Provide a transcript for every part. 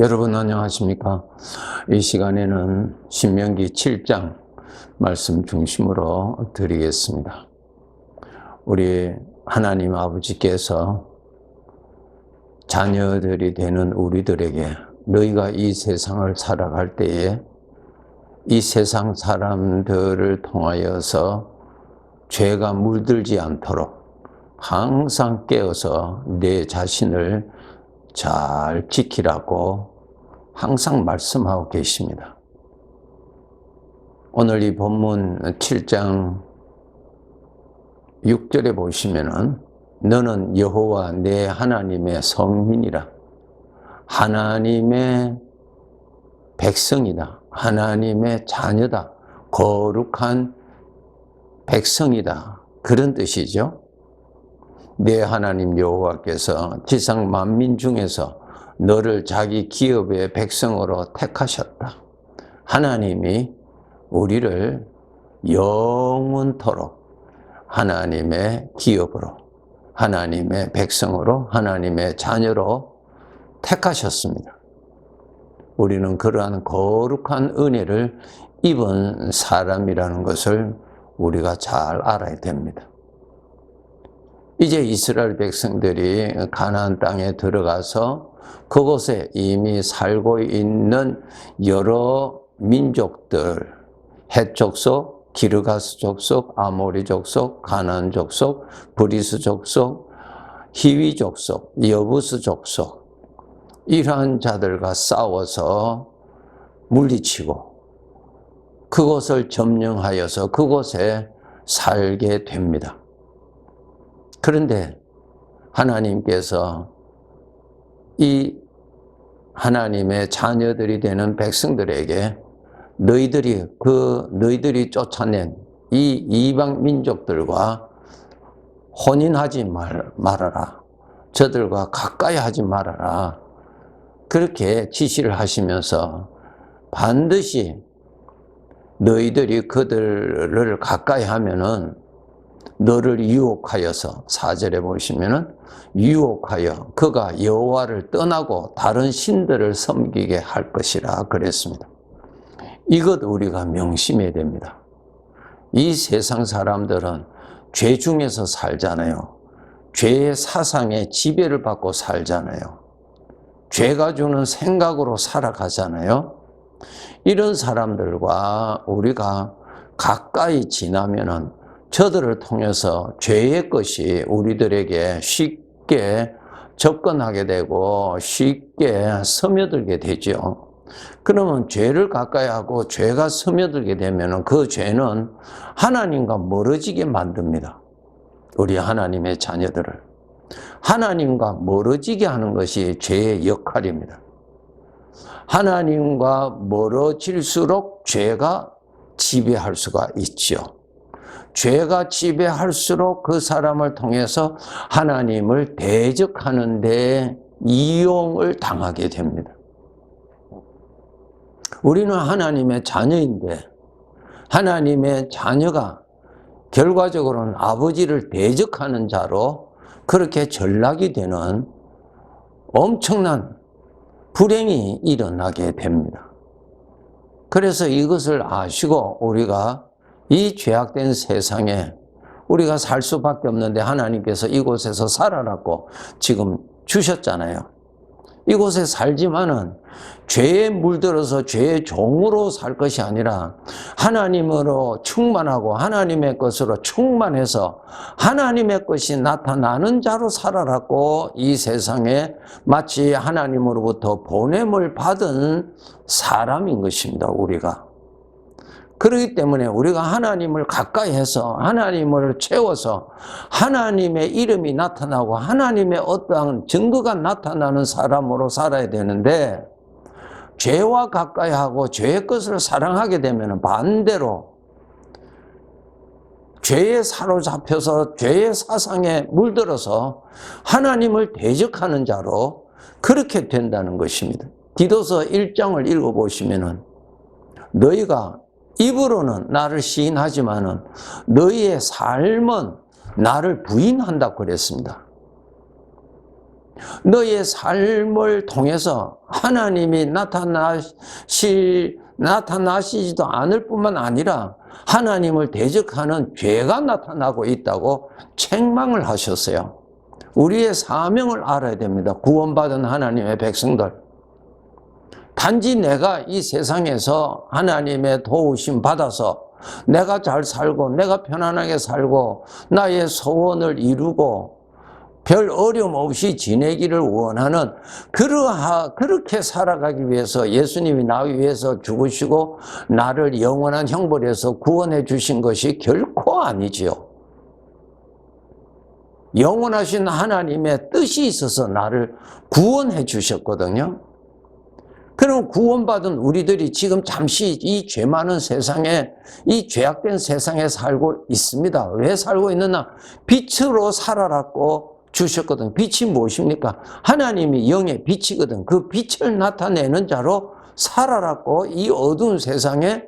여러분 안녕하십니까? 이 시간에는 신명기 7장 말씀 중심으로 드리겠습니다. 우리 하나님 아버지께서 자녀들이 되는 우리들에게 너희가 이 세상을 살아갈 때에 이 세상 사람들을 통하여서 죄가 물들지 않도록 항상 깨어서 내 자신을 잘 지키라고 항상 말씀하고 계십니다. 오늘 이 본문 7장 6절에 보시면은 너는 여호와 내 하나님의 성민이라 하나님의 백성이다. 하나님의 자녀다. 거룩한 백성이다. 그런 뜻이죠. 내 하나님 여호와께서 지상 만민 중에서 너를 자기 기업의 백성으로 택하셨다. 하나님이 우리를 영원토록 하나님의 기업으로, 하나님의 백성으로, 하나님의 자녀로 택하셨습니다. 우리는 그러한 거룩한 은혜를 입은 사람이라는 것을 우리가 잘 알아야 됩니다. 이제 이스라엘 백성들이 가나안 땅에 들어가서 그곳에 이미 살고 있는 여러 민족들, 헷 족속, 기르가스 족속, 아모리 족속, 가나안 족속, 브리스 족속, 히위 족속, 여부스 족속 이러한 자들과 싸워서 물리치고 그곳을 점령하여서 그곳에 살게 됩니다. 그런데 하나님께서 이 하나님의 자녀들이 되는 백성들에게 너희들이 그 너희들이 쫓아낸 이 이방 민족들과 혼인하지 말, 말아라. 저들과 가까이 하지 말아라. 그렇게 지시를 하시면서 반드시 너희들이 그들을 가까이 하면은 너를 유혹하여서 사절에 보시면은 유혹하여 그가 여호와를 떠나고 다른 신들을 섬기게 할 것이라 그랬습니다. 이것 우리가 명심해야 됩니다. 이 세상 사람들은 죄 중에서 살잖아요. 죄의 사상에 지배를 받고 살잖아요. 죄가 주는 생각으로 살아가잖아요. 이런 사람들과 우리가 가까이 지나면은 저들을 통해서 죄의 것이 우리들에게 쉽게 접근하게 되고 쉽게 스며들게 되죠. 그러면 죄를 가까이 하고 죄가 스며들게 되면 그 죄는 하나님과 멀어지게 만듭니다. 우리 하나님의 자녀들을. 하나님과 멀어지게 하는 것이 죄의 역할입니다. 하나님과 멀어질수록 죄가 지배할 수가 있죠. 죄가 지배할수록 그 사람을 통해서 하나님을 대적하는 데 이용을 당하게 됩니다. 우리는 하나님의 자녀인데 하나님의 자녀가 결과적으로는 아버지를 대적하는 자로 그렇게 전락이 되는 엄청난 불행이 일어나게 됩니다. 그래서 이것을 아시고 우리가 이 죄악된 세상에 우리가 살 수밖에 없는데 하나님께서 이곳에서 살아라고 지금 주셨잖아요. 이곳에 살지만은 죄에 물들어서 죄의 종으로 살 것이 아니라 하나님으로 충만하고 하나님의 것으로 충만해서 하나님의 것이 나타나는 자로 살아라고 이 세상에 마치 하나님으로부터 보냄을 받은 사람인 것입니다, 우리가. 그렇기 때문에 우리가 하나님을 가까이 해서 하나님을 채워서 하나님의 이름이 나타나고 하나님의 어떠한 증거가 나타나는 사람으로 살아야 되는데 죄와 가까이 하고 죄의 것을 사랑하게 되면 반대로 죄에 사로잡혀서 죄의 사상에 물들어서 하나님을 대적하는 자로 그렇게 된다는 것입니다. 디도서 1장을 읽어보시면은 너희가 입으로는 나를 시인하지만은 너희의 삶은 나를 부인한다고 그랬습니다. 너의 삶을 통해서 하나님이 나타나시, 나타나시지도 않을 뿐만 아니라 하나님을 대적하는 죄가 나타나고 있다고 책망을 하셨어요. 우리의 사명을 알아야 됩니다. 구원받은 하나님의 백성들. 단지 내가 이 세상에서 하나님의 도우심 받아서 내가 잘 살고 내가 편안하게 살고 나의 소원을 이루고 별 어려움 없이 지내기를 원하는 그러하 그렇게 살아가기 위해서 예수님이 나 위해서 죽으시고 나를 영원한 형벌에서 구원해 주신 것이 결코 아니지요. 영원하신 하나님의 뜻이 있어서 나를 구원해 주셨거든요. 그럼 구원받은 우리들이 지금 잠시 이 죄 많은 세상에, 이 죄악된 세상에 살고 있습니다. 왜 살고 있느냐? 빛으로 살아라고 주셨거든. 빛이 무엇입니까? 하나님이 영의 빛이거든. 그 빛을 나타내는 자로 살아라고 이 어두운 세상에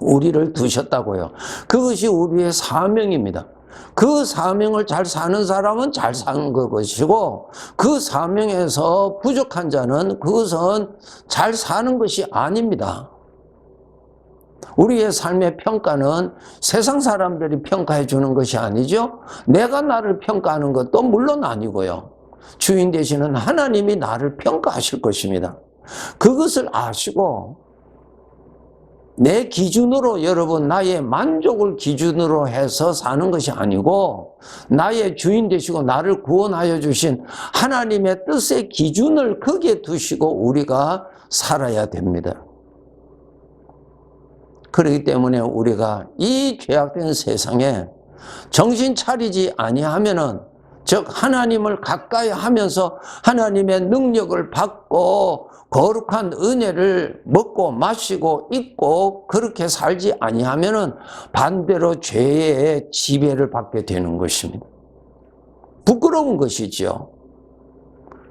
우리를 두셨다고요. 그것이 우리의 사명입니다. 그 사명을 잘 사는 사람은 잘 사는 것이고 그 사명에서 부족한 자는 그것은 잘 사는 것이 아닙니다. 우리의 삶의 평가는 세상 사람들이 평가해 주는 것이 아니죠. 내가 나를 평가하는 것도 물론 아니고요. 주인 되시는 하나님이 나를 평가하실 것입니다. 그것을 아시고 내 기준으로 여러분 나의 만족을 기준으로 해서 사는 것이 아니고 나의 주인 되시고 나를 구원하여 주신 하나님의 뜻의 기준을 거기에 두시고 우리가 살아야 됩니다. 그렇기 때문에 우리가 이 죄악된 세상에 정신 차리지 아니하면은 즉 하나님을 가까이 하면서 하나님의 능력을 받고 거룩한 은혜를 먹고 마시고 있고 그렇게 살지 아니하면은 반대로 죄의 지배를 받게 되는 것입니다. 부끄러운 것이지요.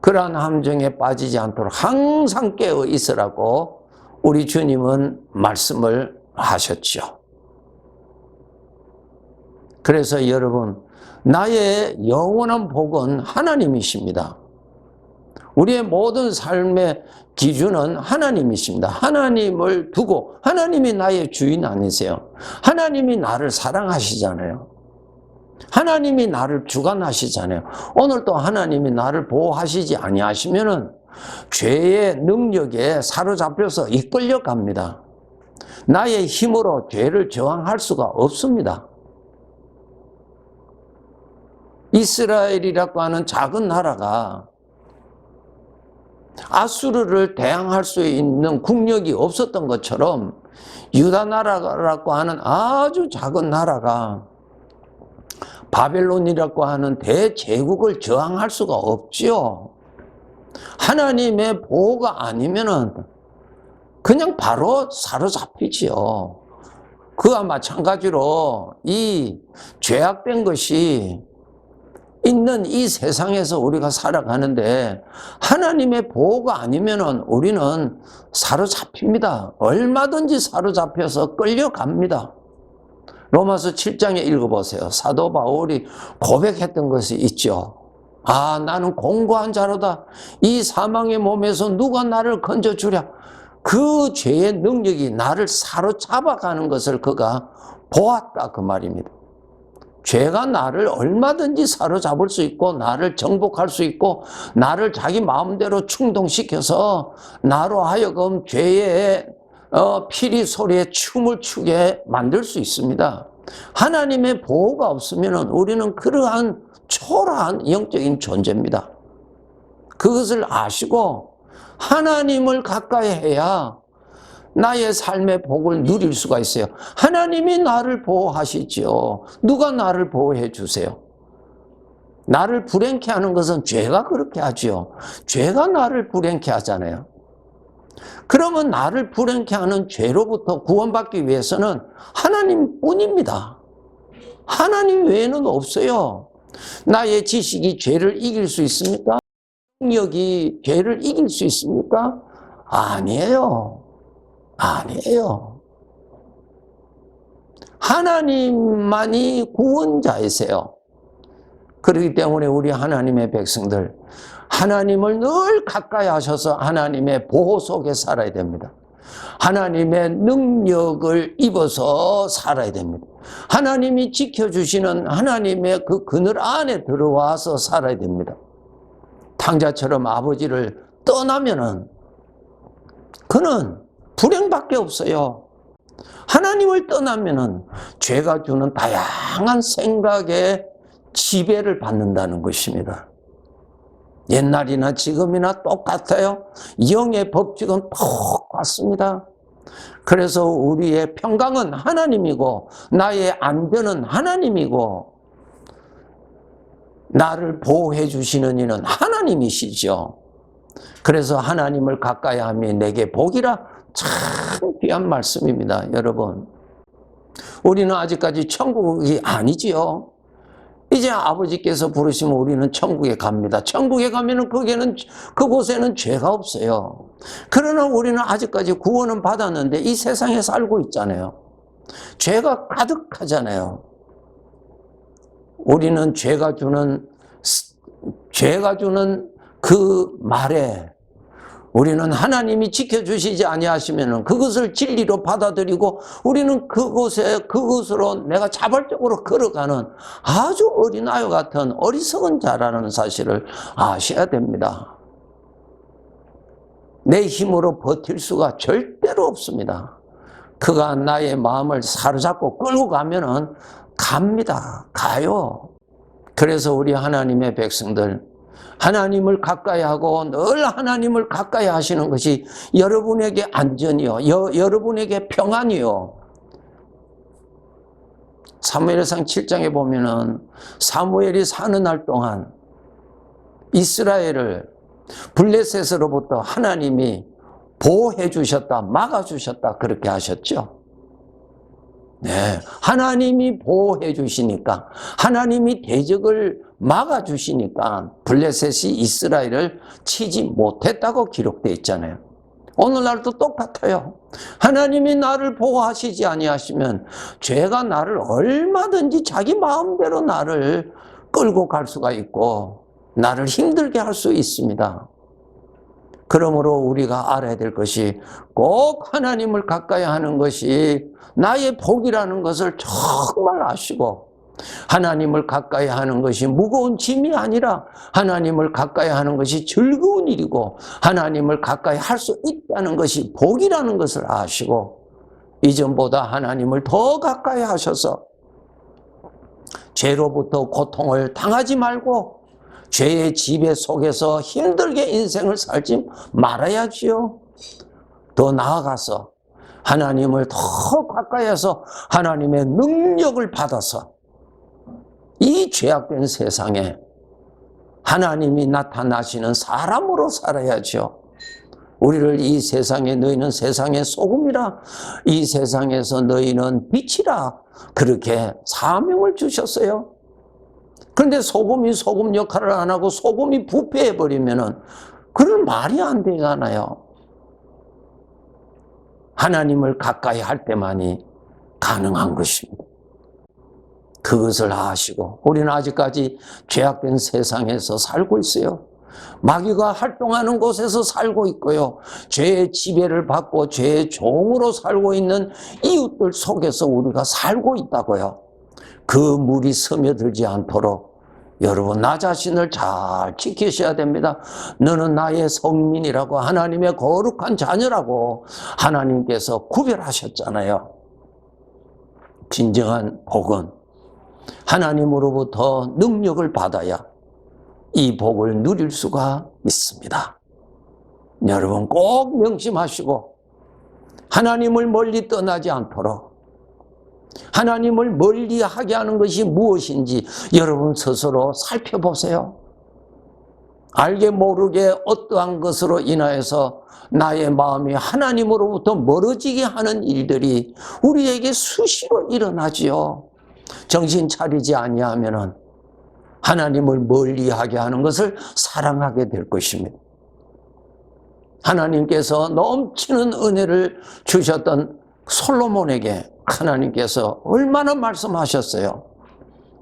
그러한 함정에 빠지지 않도록 항상 깨어 있으라고 우리 주님은 말씀을 하셨죠. 그래서 여러분, 나의 영원한 복은 하나님이십니다. 우리의 모든 삶의 기준은 하나님이십니다. 하나님을 두고 하나님이 나의 주인 아니세요. 하나님이 나를 사랑하시잖아요. 하나님이 나를 주관하시잖아요. 오늘도 하나님이 나를 보호하시지 아니하시면은 죄의 능력에 사로잡혀서 이끌려 갑니다. 나의 힘으로 죄를 저항할 수가 없습니다. 이스라엘이라고 하는 작은 나라가 아수르를 대항할 수 있는 국력이 없었던 것처럼 유다 나라라고 하는 아주 작은 나라가 바벨론이라고 하는 대제국을 저항할 수가 없지요. 하나님의 보호가 아니면은 그냥 바로 사로잡히지요. 그와 마찬가지로 이 죄악된 것이 있는 이 세상에서 우리가 살아가는데 하나님의 보호가 아니면은 우리는 사로잡힙니다. 얼마든지 사로잡혀서 끌려갑니다. 로마서 7장에 읽어보세요. 사도 바울이 고백했던 것이 있죠. 아, 나는 공고한 자로다. 이 사망의 몸에서 누가 나를 건져주랴. 그 죄의 능력이 나를 사로잡아가는 것을 그가 보았다. 그 말입니다. 죄가 나를 얼마든지 사로잡을 수 있고 나를 정복할 수 있고 나를 자기 마음대로 충동시켜서 나로 하여금 죄의 어, 피리 소리에 춤을 추게 만들 수 있습니다. 하나님의 보호가 없으면 우리는 그러한 초라한 영적인 존재입니다. 그것을 아시고 하나님을 가까이 해야 나의 삶의 복을 누릴 수가 있어요. 하나님이 나를 보호하시지요. 누가 나를 보호해 주세요? 나를 불행케 하는 것은 죄가 그렇게 하지요. 죄가 나를 불행케 하잖아요. 그러면 나를 불행케 하는 죄로부터 구원받기 위해서는 하나님 뿐입니다. 하나님 외에는 없어요. 나의 지식이 죄를 이길 수 있습니까? 능력이 죄를 이길 수 있습니까? 아니에요. 아니에요. 하나님만이 구원자이세요. 그렇기 때문에 우리 하나님의 백성들, 하나님을 늘 가까이 하셔서 하나님의 보호 속에 살아야 됩니다. 하나님의 능력을 입어서 살아야 됩니다. 하나님이 지켜주시는 하나님의 그 그늘 안에 들어와서 살아야 됩니다. 탕자처럼 아버지를 떠나면은 그는 불행밖에 없어요. 하나님을 떠나면은 죄가 주는 다양한 생각에 지배를 받는다는 것입니다. 옛날이나 지금이나 똑같아요. 영의 법칙은 똑같습니다. 그래서 우리의 평강은 하나님이고, 나의 안전은 하나님이고, 나를 보호해 주시는 이는 하나님이시죠. 그래서 하나님을 가까이 하며 내게 복이라 참 귀한 말씀입니다, 여러분. 우리는 아직까지 천국이 아니지요. 이제 아버지께서 부르시면 우리는 천국에 갑니다. 천국에 가면은 거기에는 그곳에는 죄가 없어요. 그러나 우리는 아직까지 구원은 받았는데 이 세상에 살고 있잖아요. 죄가 가득하잖아요. 우리는 죄가 주는 죄가 주는 그 말에 우리는 하나님이 지켜주시지 아니하시면 그것을 진리로 받아들이고 우리는 그곳에 그것으로 내가 자발적으로 걸어가는 아주 어린아이 같은 어리석은 자라는 사실을 아셔야 됩니다. 내 힘으로 버틸 수가 절대로 없습니다. 그가 나의 마음을 사로잡고 끌고 가면은 갑니다. 가요. 그래서 우리 하나님의 백성들 하나님을 가까이 하고 늘 하나님을 가까이 하시는 것이 여러분에게 안전이요. 여, 여러분에게 평안이요. 사무엘상 7장에 보면은 사무엘이 사는 날 동안 이스라엘을 블레셋으로부터 하나님이 보호해 주셨다, 막아 주셨다 그렇게 하셨죠. 네. 하나님이 보호해 주시니까, 하나님이 대적을 막아 주시니까, 블레셋이 이스라엘을 치지 못했다고 기록되어 있잖아요. 오늘날도 똑같아요. 하나님이 나를 보호하시지 아니하시면, 죄가 나를 얼마든지 자기 마음대로 나를 끌고 갈 수가 있고, 나를 힘들게 할 수 있습니다. 그러므로 우리가 알아야 될 것이 꼭 하나님을 가까이 하는 것이 나의 복이라는 것을 정말 아시고 하나님을 가까이 하는 것이 무거운 짐이 아니라 하나님을 가까이 하는 것이 즐거운 일이고 하나님을 가까이 할 수 있다는 것이 복이라는 것을 아시고 이전보다 하나님을 더 가까이 하셔서 죄로부터 고통을 당하지 말고 죄의 지배 속에서 힘들게 인생을 살지 말아야지요. 더 나아가서 하나님을 더 가까이 해서 하나님의 능력을 받아서 이 죄악된 세상에 하나님이 나타나시는 사람으로 살아야죠. 우리를 이 세상에 너희는 세상의 소금이라 이 세상에서 너희는 빛이라 그렇게 사명을 주셨어요. 그런데 소금이 소금 역할을 안 하고 소금이 부패해 버리면은 그런 말이 안 되잖아요. 하나님을 가까이 할 때만이 가능한 것입니다. 그것을 아시고 우리는 아직까지 죄악된 세상에서 살고 있어요. 마귀가 활동하는 곳에서 살고 있고요. 죄의 지배를 받고 죄의 종으로 살고 있는 이웃들 속에서 우리가 살고 있다고요. 그 물이 스며들지 않도록 여러분 나 자신을 잘 지키셔야 됩니다. 너는 나의 성민이라고 하나님의 거룩한 자녀라고 하나님께서 구별하셨잖아요. 진정한 복은 하나님으로부터 능력을 받아야 이 복을 누릴 수가 있습니다. 여러분 꼭 명심하시고 하나님을 멀리 떠나지 않도록 하나님을 멀리 하게 하는 것이 무엇인지 여러분 스스로 살펴보세요. 알게 모르게 어떠한 것으로 인하여서 나의 마음이 하나님으로부터 멀어지게 하는 일들이 우리에게 수시로 일어나지요. 정신 차리지 아니하면은 하나님을 멀리하게 하는 것을 사랑하게 될 것입니다. 하나님께서 넘치는 은혜를 주셨던 솔로몬에게 하나님께서 얼마나 말씀하셨어요.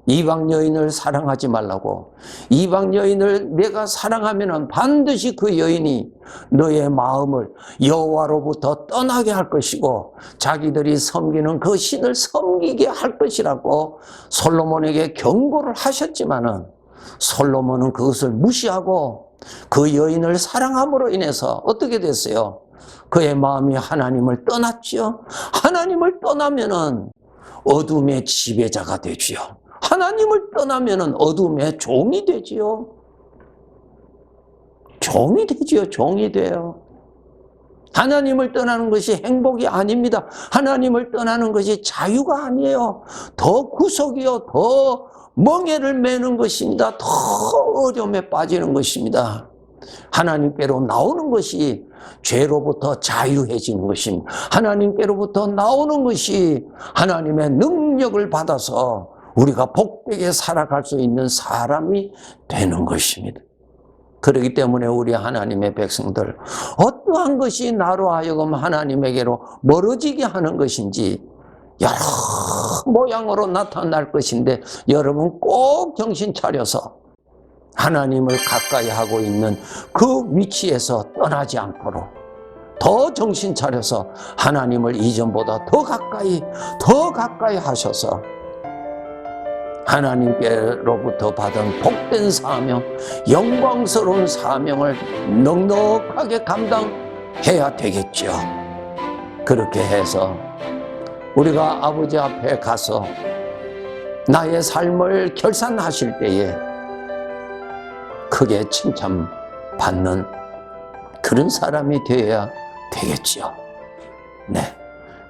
이방 여인을 사랑하지 말라고. 이방 여인을 내가 사랑하면은 반드시 그 여인이 너의 마음을 여호와로부터 떠나게 할 것이고 자기들이 섬기는 그 신을 섬기게 할 것이라고 솔로몬에게 경고를 하셨지만은 솔로몬은 그것을 무시하고 그 여인을 사랑함으로 인해서 어떻게 됐어요? 그의 마음이 하나님을 떠났지요. 하나님을 떠나면은 어둠의 지배자가 되지요. 하나님을 떠나면은 어둠의 종이 되지요. 종이 되지요. 종이 돼요. 하나님을 떠나는 것이 행복이 아닙니다. 하나님을 떠나는 것이 자유가 아니에요. 더 구속이요. 더 멍해를 매는 것입니다. 더 어려움에 빠지는 것입니다. 하나님께로 나오는 것이 죄로부터 자유해지는 것입니다. 하나님께로부터 나오는 것이 하나님의 능력을 받아서 우리가 복되게 살아갈 수 있는 사람이 되는 것입니다. 그렇기 때문에 우리 하나님의 백성들 어떠한 것이 나로 하여금 하나님에게로 멀어지게 하는 것인지 여러 모양으로 나타날 것인데 여러분 꼭 정신 차려서 하나님을 가까이 하고 있는 그 위치에서 떠나지 않도록 더 정신 차려서 하나님을 이전보다 더 가까이 더 가까이 하셔서 하나님께로부터 받은 복된 사명, 영광스러운 사명을 넉넉하게 감당해야 되겠죠. 그렇게 해서 우리가 아버지 앞에 가서 나의 삶을 결산하실 때에 크게 칭찬받는 그런 사람이 되어야 되겠지요. 네.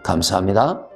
감사합니다.